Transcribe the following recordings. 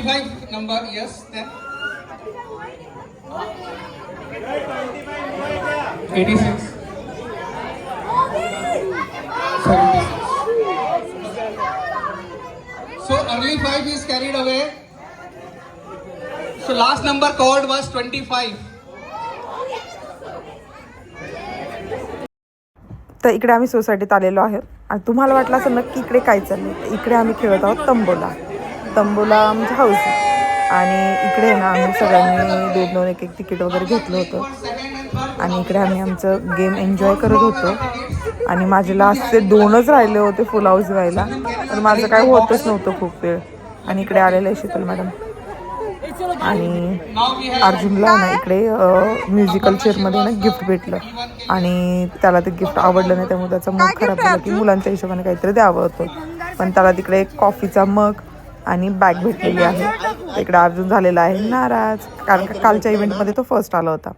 Twenty five number yes eighty six so early five is carried away so last number called was twenty five तर इकडे आम्ही सोसायटीत आलेलो आहे आणि तुम्हाला वाटलं असं नक्की इकडे काय चाललं इकडे आम्ही खेळत आहोत तंबोला. तंबोला आमचं हाऊस आणि इकडे ना आम्ही सगळ्यांनी दोन दोन एक एक तिकीट वगैरे घेतलं होतं. आणि इकडे आम्ही आमचं गेम एन्जॉय करत होतो. आणि माझे लास्टचे दोनच राहिले होते फुल हाऊस व्हायला. पण माझं काय होतच नव्हतं खूप वेळ. आणि इकडे आलेलं आहे शीतल मॅडम आणि अर्जुनला ना इकडे म्युझिकल चेअरमध्ये ना गिफ्ट भेटलं. आणि त्याला ते गिफ्ट आवडलं नाही त्यामुळे त्याचा मग खराब झाला की मुलांच्या हिशोबाने काहीतरी द्यावं होतं. पण त्याला तिकडे एक कॉफीचा मग आणि बॅग भेटलेली आहे. तर इकडे अर्जुन झालेला आहे. नाराज. कारण का कालच्या इव्हेंटमध्ये तो फर्स्ट आला होता.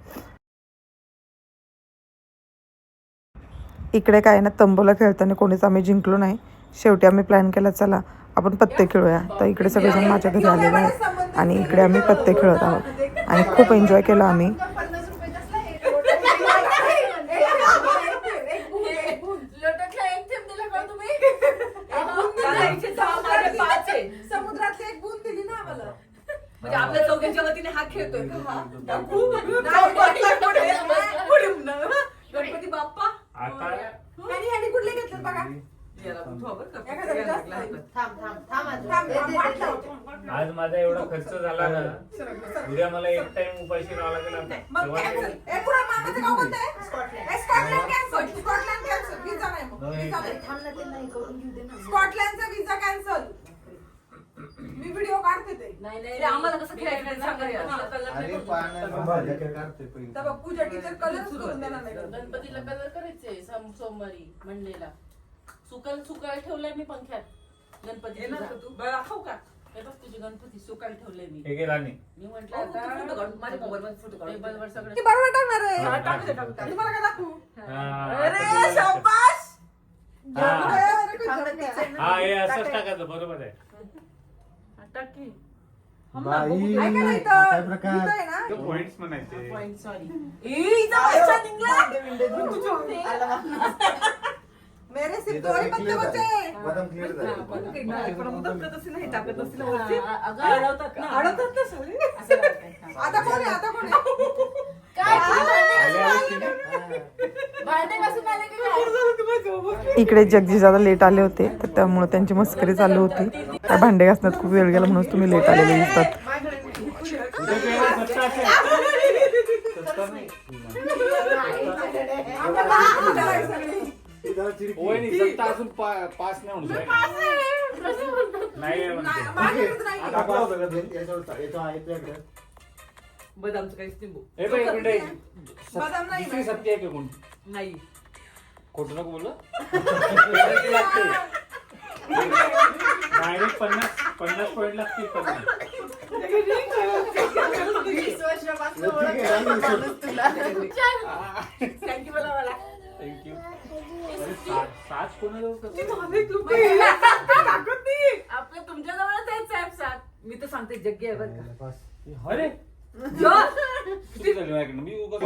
इकडे काय ना तंबोला खेळताना कोणीच आम्ही जिंकलो नाही. शेवटी आम्ही प्लॅन केला चला आपण पत्ते खेळूया. तर इकडे सगळेजण माझ्या घरी आलेले आहेत. आणि इकडे आम्ही पत्ते खेळत आहोत. आणि खूप एन्जॉय केला आम्ही लोटकला एक थेंब दिला का तुम्ही एक पाच आहे समुद्रातली एक बूंद दिली ना आम्हाला म्हणजे आपल्या चौघांच्या वतीने हा खेळतोय. का हा. दाखवू? नाही, बसला पुढे. पुढे. म्हणा. गणपती बाप्पा. आता आणि ह्यानी कुठले घेतले बघा? याला उठवा बरं का. एखाद्याला जास्त. याला आहे. थांब, थांब, थांब आज. थांब, थांब, वाट लाव. आज माझा एवढा खर्च झाला ना. उद्या मला एक टाइम उपाशी राहावं लागेल मग तेव्हा कॅन्सल ए पुढे मामाचं गाव कोणतं आहे? ए, Scotland cancel Scotland cancel visa नाही मग. विजा नाही. थांब ना ते नाही करून घेऊ दे ना. स्कॉटलंडचा विजा कॅन्सल मी व्हिडिओ काढते ते नाही नाही आम्हाला कसं खेळायचं अरे बघ पूजा टीचर कलर करून देणार नाही. गणपतीला कलर करायचे सम- सोमवारी मंडेला. सुकाल सुकाळ ठेवलाय मी पंख्यात. गणपती तू? दाखवू का? सुकाल बरोबर टाकणार आहे. बरोबर आहे. हा, इथं आहे ना? पॉइंट म्हणायचे. Point sorry. मेरे ही झाले. हे. अगं अडवतात ना. अडवतात ना. हा. आता कोण आहे आता कोण आहे? काय आले आले. इकडे जगजी दादा लेट आले होते तर त्यामुळे त्यांची मस्करी चालू होती. त्या भांडे घासण्यात खूप वेळ गेला म्हणून तुम्ही लेट आलेले दिसतात. अजून पा- पास नाही? बदामचं काहीच नाही नाही. खोटं नको बोललं डायरेक्ट पन्नास पन्नास पॉईंट लागतील पन्नास. वीस वर्षापासून ठीक आहे, राहिली माणूस तुला थँक्यू मला मला थँक्यू अरे सात सात कोणाजवळ करतो? आपलं तुमच्या जवळच आहे साहेब सात. मी तर सांगते जग्गी आहे बरं का. अरे. जो. किती झाली माझ्याकडनं? मी उगाच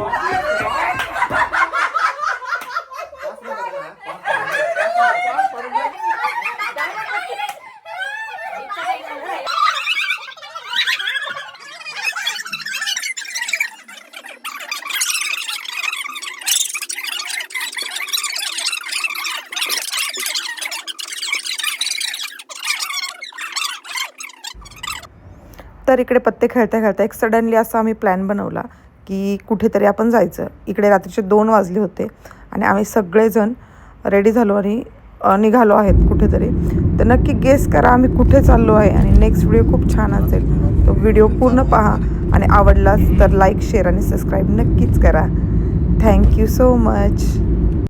तर इकडे पत्ते खेळता खेळता एक सडनली असा आम्ही प्लॅन बनवला की कुठेतरी आपण जायचं. इकडे रात्रीचे दोन वाजले होते आणि आम्ही सगळेजण रेडी झालो आणि निघालो आहेत कुठेतरी. तर नक्की गेस करा आम्ही कुठे चाललो आहे आणि नेक्स्ट व्हिडिओ खूप छान असेल. तो व्हिडिओ पूर्ण पहा आणि आवडलाच तर लाईक शेअर आणि सबस्क्राईब नक्कीच करा. Thank you so much